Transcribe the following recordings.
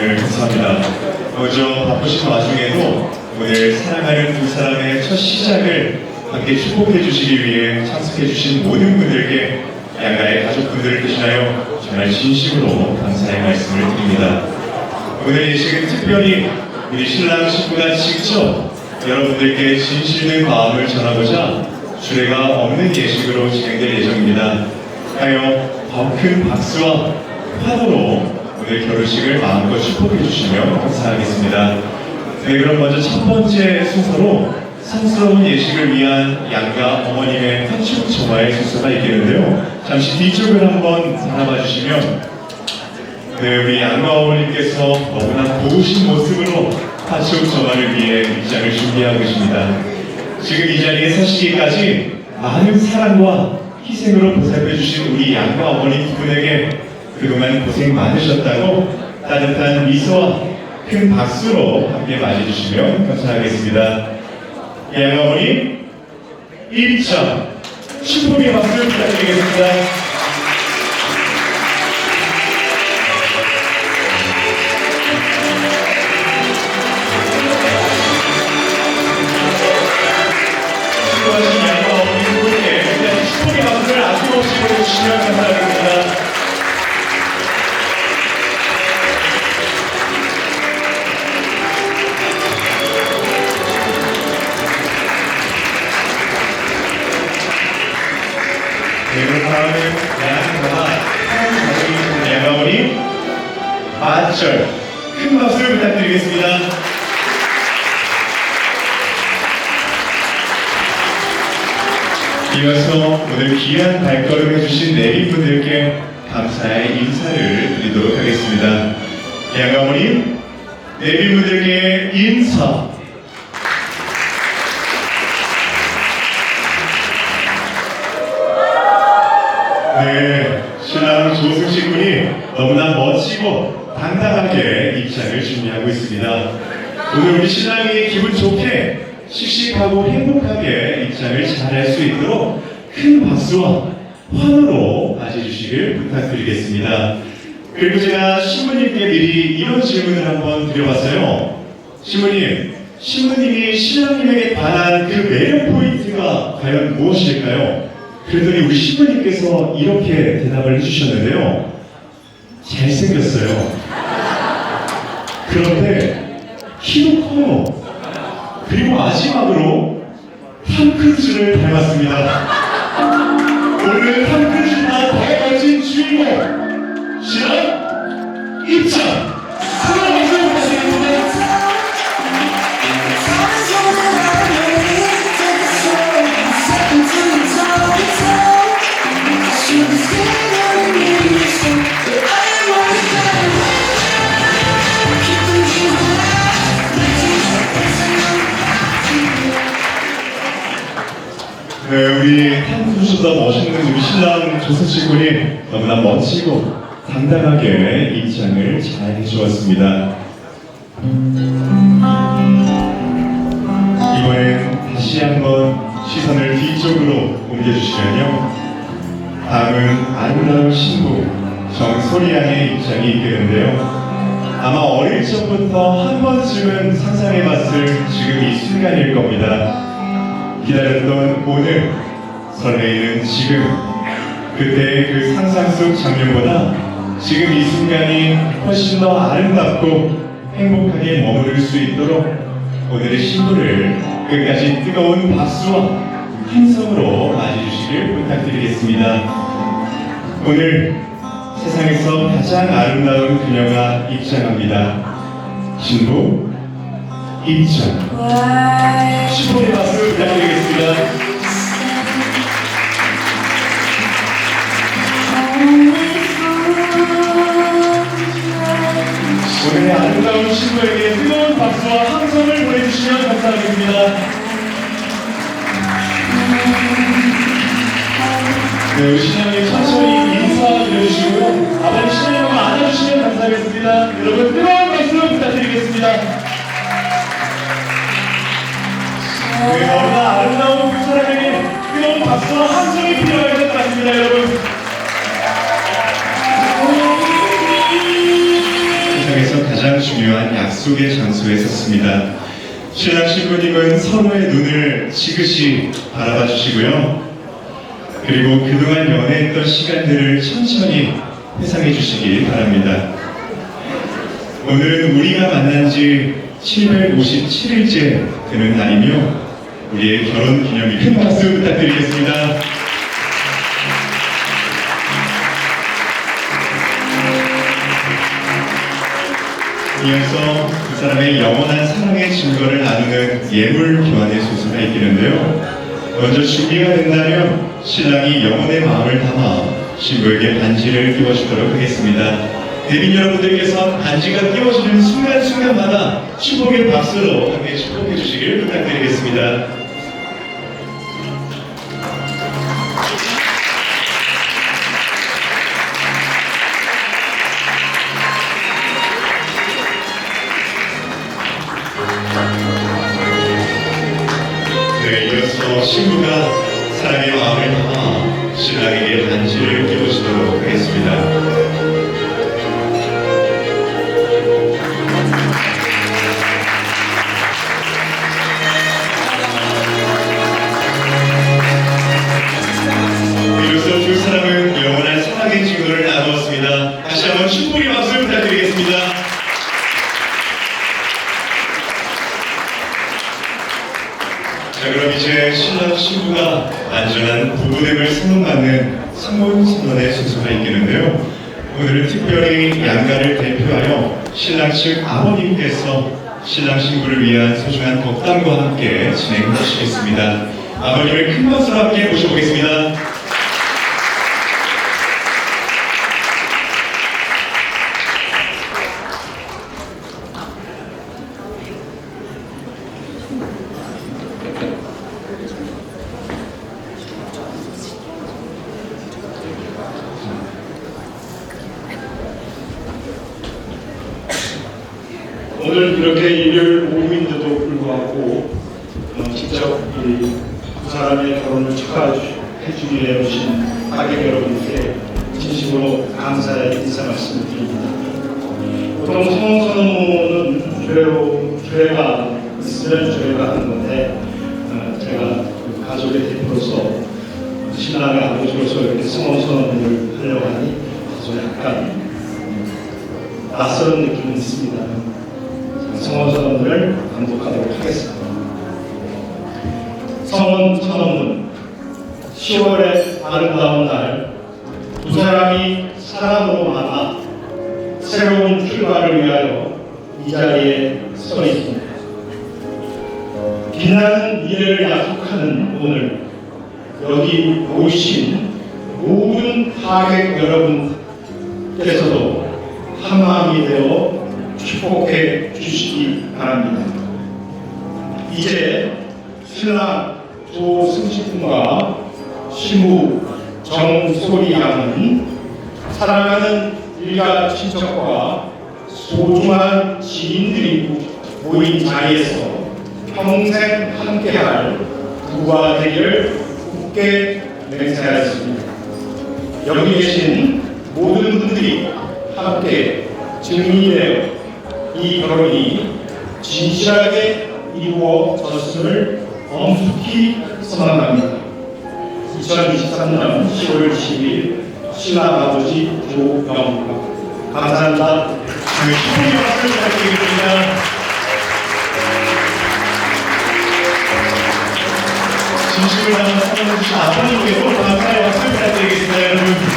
네, 감사합니다. 먼저 바쁘신 와중에도 오늘 사랑하는 두 사람의 첫 시작을 함께 축복해 주시기 위해 참석해 주신 모든 분들께 양가의 가족분들을 대신하여 정말 진심으로 감사의 말씀을 드립니다. 오늘 예식은 특별히 우리 신랑 신부가 직접 여러분들께 진실된 마음을 전하고자 주례가 없는 예식으로 진행될 예정입니다. 하여 더 큰 박수와 환호로 오늘 결혼식을 마음껏 축복해 주시면 감사하겠습니다. 네, 그럼 먼저 첫 번째 순서로 성스러운 예식을 위한 양가 어머님의 한축 정화의 순서가 있겠는데요. 잠시 뒤쪽을 한번 바라봐 주시면 네, 우리 양가 어머님께서 너무나 고우신 모습으로 한축 정화를 위해 입장을 준비하고 계십니다. 지금 이 자리에 서시기까지 많은 사랑과 희생으로 보살펴 주신 우리 양가 어머니 두 분에게 그동안 고생 많으셨다고 따뜻한 미소와 큰 박수로 함께 맞이해주시면 감사하겠습니다. 양가 어머니 1차 축복의 박수 부탁드리겠습니다. 수고하신 양가 어머니 두 분께 일단 축복의 박수를 아낌없이 보내주시면 감사하겠습니다. 맞절 큰 박수 부탁드리겠습니다. 이어서 오늘 귀한 발걸음 해주신 내빈분들께 감사의 인사를 드리도록 하겠습니다. 양가모님, 내빈분들께 인사. 당당하게 입장을 준비하고 있습니다. 오늘 우리 신랑이 기분 좋게 씩씩하고 행복하게 입장을 잘할 수 있도록 큰 박수와 환호로 맞이해주시길 부탁드리겠습니다. 그리고 제가 신부님께 미리 이런 질문을 한번 드려봤어요. 신부님, 신부님이 신랑님에게 반한 그 매력 포인트가 과연 무엇일까요? 그랬더니 우리 신부님께서 이렇게 대답을 해주셨는데요. 잘생겼어요. 그런데 키도 커요. 그리고 마지막으로 탐 크루즈를 닮았습니다. 오늘 탐 크루즈보다 더 멋진 주인공 신랑 입장! 우리 탐크루즈보다 멋있는 우리 신랑 조수씨 군이 너무나 멋지고 당당하게 입장을 잘 해주었습니다. 이번엔 다시 한번 시선을 뒤쪽으로 옮겨주시면요. 다음은 아름다운 신부 정소리 양의 입장이 있게 되는데요. 아마 어릴 적부터 한 번쯤은 상상해봤을 지금 이 순간일 겁니다. 기다렸던 오늘, 설레이는 지금, 그때의 그 상상 속 장면보다 지금 이 순간이 훨씬 더 아름답고 행복하게 머무를 수 있도록 오늘의 신부를 끝까지 뜨거운 박수와 함성으로 맞이해주시길 부탁드리겠습니다. 오늘 세상에서 가장 아름다운 그녀가 입장합니다. 신부 입장. 신부의 박수 부탁드리겠습니다. 오늘의 아름다운 신부에게 뜨거운 박수와 함성을 보내주시면 감사하겠습니다. 네, 우리 신랑님 천천히 인사드려주시고요. 아버님 신랑님 안아주시면 감사하겠습니다. 여러분 뜨거운 박수 부탁드리겠습니다. 네, 너무나 아름다운 두 사람에게 뜨거운 박수와 함성이 필요할 것 같습니다, 여러분. 세상에서 가장 중요한 약속의 장소에 섰습니다. 신랑 신부님은 서로의 눈을 지그시 바라봐 주시고요. 그리고 그동안 연애했던 시간들을 천천히 회상해 주시기 바랍니다. 오늘은 우리가 만난 지 757일째 되는 날이며 우리의 결혼 기념일 큰 박수 부탁드리겠습니다. 이어서 두 사람의 영원한 사랑의 증거를 나누는 예물 교환의 소수가 있겠는데요. 먼저 준비가 된다면 신랑이 영혼의 마음을 담아 신부에게 반지를 끼워주도록 하겠습니다. 대빈 여러분들께서 반지가 끼워지는 순간순간마다 축복의 박수로 함께 축복해 주시길 부탁드리겠습니다. 사랑의 마음을 담아 신랑에게 반지를 끼워주도록 하겠습니다. 이로써 두 사람은 영원한 사랑의 증거를 나누었습니다. 다시 한번 축복의 박수 부탁드리겠습니다. 자 그럼 이제 신랑 신부가 안전한 부부됨을 선언받는 성혼 선언의 순서가 있겠는데요. 오늘은 특별히 양가를 대표하여 신랑 측 아버님께서 신랑 신부를 위한 소중한 덕담과 함께 진행하시겠습니다. 아버님을 큰 박수로 함께 모셔보겠습니다. 낯선 느낌은 있습니다. 성원 선언을 감독하도록 하겠습니다. 성원 선언문 10월의 아름다운 날 두 사람이 사랑으로 만나 새로운 출발을 위하여 이 자리에 서 있습니다. 빛나는 미래를 약속하는 오늘 여기 오신 모든 하객 여러분께서도 한마음이 되어 축복해 주시기 바랍니다. 이제 신랑 조승식군과 신부 정소리 양은 사랑하는 일가 친척과 소중한 지인들이 모인 자리에서 평생 함께할 부부가 되기를 굳게 맹세하였습니다. 여기 계신 모든 분들이 함께 증인되어 이 결혼이 진실하게 이루어졌음을 엄숙히 선언합니다. 2023년 10월 10일 신랑 아버지 조영국 감사합니다. 그 축복의 박수 부탁드리겠습니다. 진심을 담아 사랑해주신 아버님께도 감사의 박수 부탁드리겠습니다, 여러분.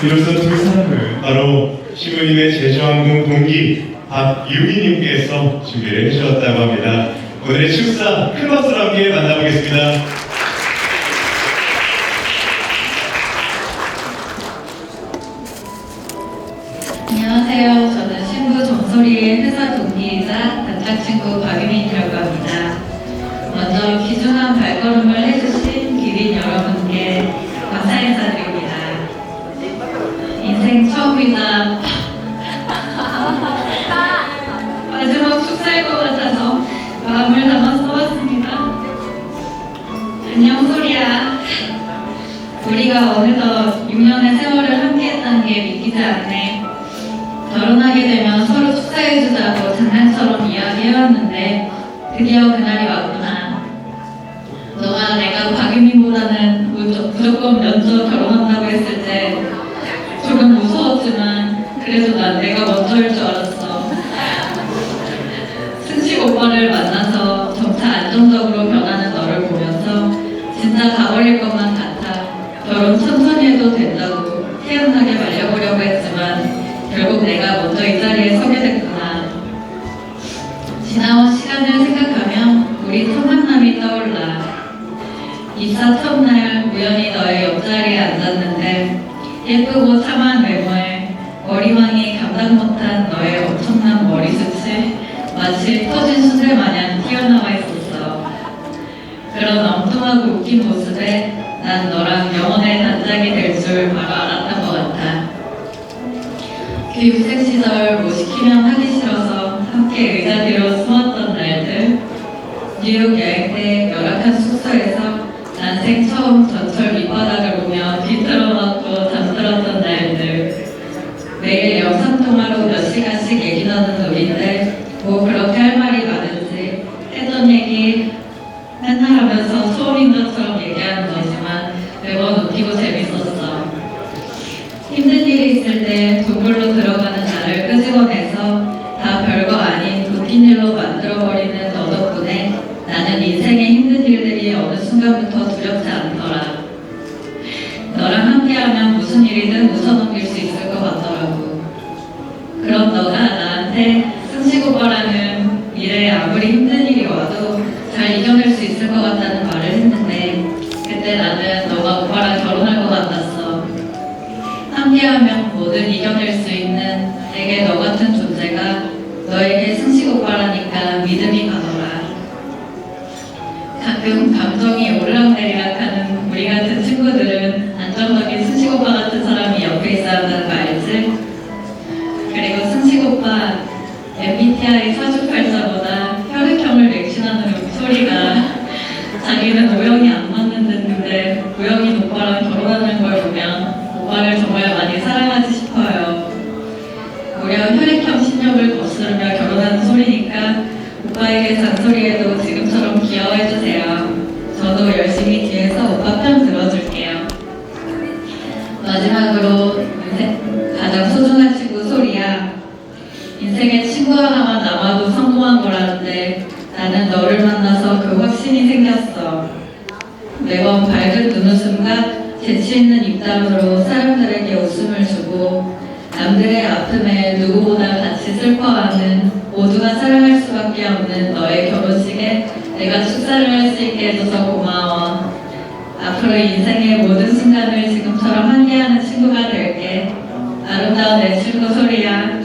비로소 둘 사람을 바로 시부님의 제주항공 동기 박유미님께서 준비를 해주셨다고 합니다. 오늘의 축사 큰 박수로 함께 만나보겠습니다. 안녕하세요. 저는 신부 정소리의 회사 동기이자 단짝친구 박유미 믿기지 않네. 결혼하게 되면 서로 축하해주자고 장난처럼 이야기해왔는데 드디어 그날이 왔구나. 너가 내가 박유민보다는 무조건 먼저 결혼한다고 했을 때 조금 무서웠지만 그래도 난 내가 먼저일 줄 알았어. 승식 오빠를 만 감당 못한 너의 엄청난 머리숱이 마치 터진 순대 마냥 튀어나와 있었어. 그런 엉뚱하고 웃긴 모습에 난 너랑 영원의 단짝이 될 줄 바로 알았던 것 같아. 교육생 시절 뭐 시키면 하기 싫어서 함께 의자 뒤로 숨었던 날들, 뉴욕 여행 later 내가 축사를 할 수 있게 해줘서 고마워. 앞으로 인생의 모든 순간을 지금처럼 함께하는 친구가 될게. 아름다운 내 친구 소리야.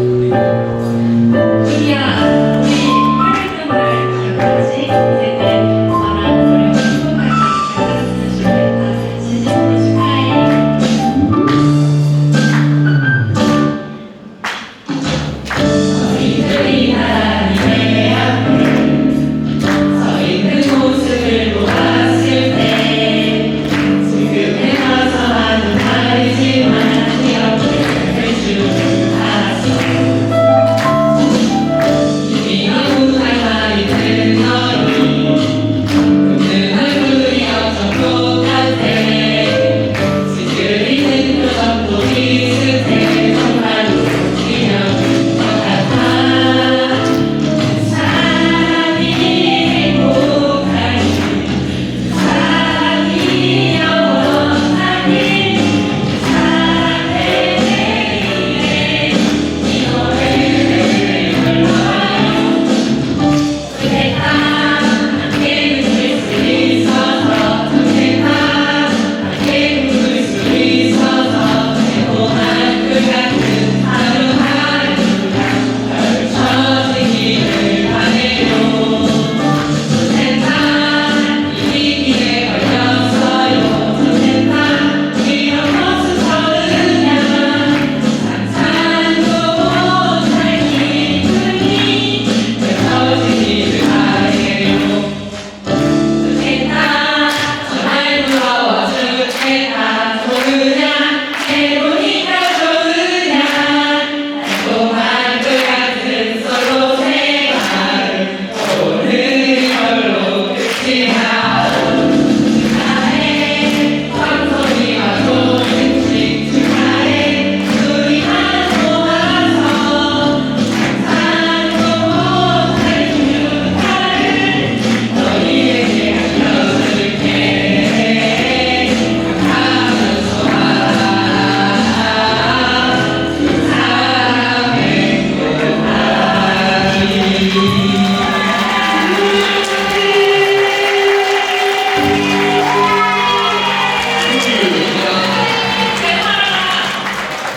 你。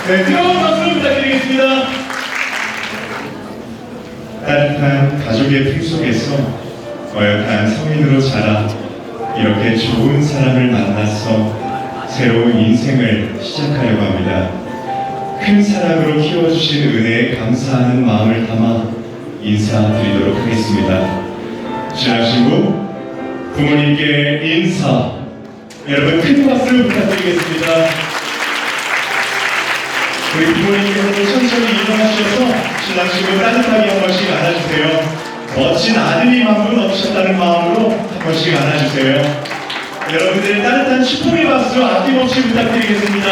네, 뜨거운 박수 부탁드리겠습니다. 따뜻한 가족의 품 속에서 어엿한 성인으로 자라 이렇게 좋은 사람을 만나서 새로운 인생을 시작하려고 합니다. 큰 사랑으로 키워주신 은혜에 감사하는 마음을 담아 인사드리도록 하겠습니다. 지나시고 부모님께 인사 여러분 큰 박수 부탁드리겠습니다. 우리 부모님께서는 천천히 일어나셔서 신랑 신부 따뜻하게 한 번씩 안아주세요. 멋진 아드님 한분 얻으셨다는 마음으로 한 번씩 안아주세요. 여러분들의 따뜻한 축복의 박수 아낌없이 부탁드리겠습니다.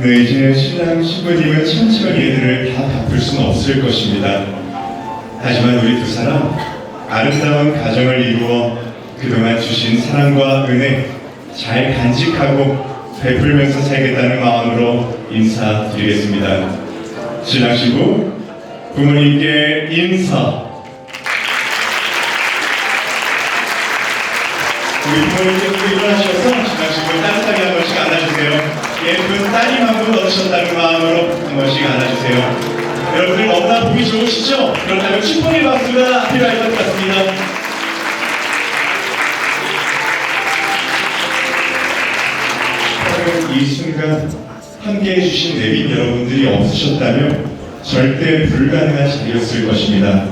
네, 이제 신랑 신부님은 천천히 애들을 다 갚을 수는 없을 것입니다. 하지만 우리 두 사람 아름다운 가정을 이루어 그동안 주신 사랑과 은혜 잘 간직하고 베풀면서 살겠다는 마음으로 인사드리겠습니다. 신랑 신부 부모님께 인사. 우리 부모님께서 일어나셔서 신랑 신부 따뜻하게 한 번씩 안아주세요. 예쁜 따님 한 분 얻으셨다는 마음으로 한 번씩 안아주세요. 여러분들 너무나 보기 좋으시죠? 그렇다면 축복의 박수가 필요할 것 같습니다. 이 순간 함께 해 주신 내빈 여러분들이 없으셨다면 절대 불가능한 자리였을 것입니다.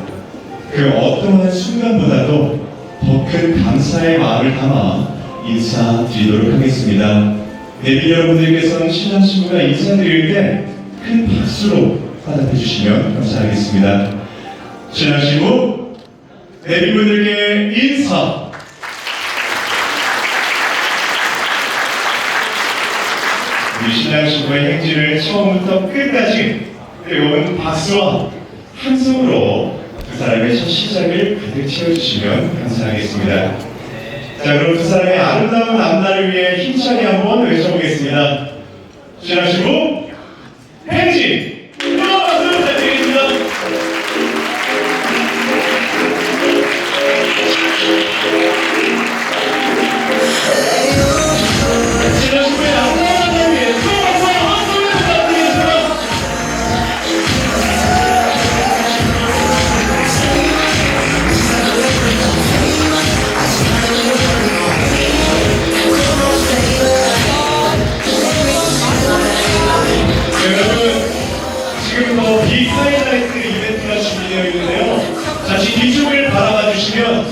그 어떠한 순간보다도 더 큰 감사의 마음을 담아 인사드리도록 하겠습니다. 내빈 여러분들께서는 신랑 신부가 인사드릴 때 큰 박수로 화답해 주시면 감사하겠습니다. 신부, 내빈분들께 인사. 우리 신랑 신부의 행진을 처음부터 끝까지 뜨거운 박수와 함성으로 두 사람의 첫 시작을 가득 채워주시면 감사하겠습니다. 자, 그럼 두 사람의 아름다운 남날을 위해 힘차게 한번 외쳐보겠습니다. 신랑 신부, 뒤쪽을 바라봐 주시면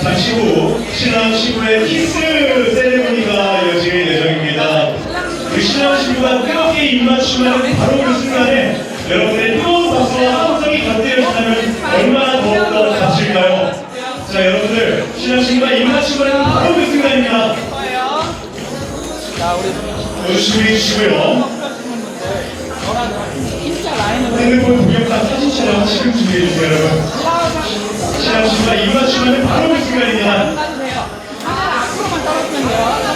잠시 후 신랑 신부의 키스 세레모니가 이어질 예정입니다. 그 신랑 신부가 뜨겁게 입맞춤하는 바로 그 순간에 여러분들의 뜨거운 박수와 함성이 곁들여진다면 얼마나 더욱더 값질까요? 자 여러분들 신랑 신부가 입맞춤하는 바로 그 순간입니다. 자, 우리 주시고요. 라인으로 핸드폰 동영상 사진 촬영 지금 준비해주세요 여러분 입맞춤하는 바로 그 순간입니다 앞으로만 떨어지면 돼요.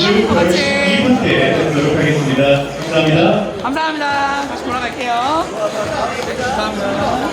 2부 때 뵙도록 하겠습니다. 감사합니다. 감사합니다. 다시 돌아갈게요. 네, 감사합니다.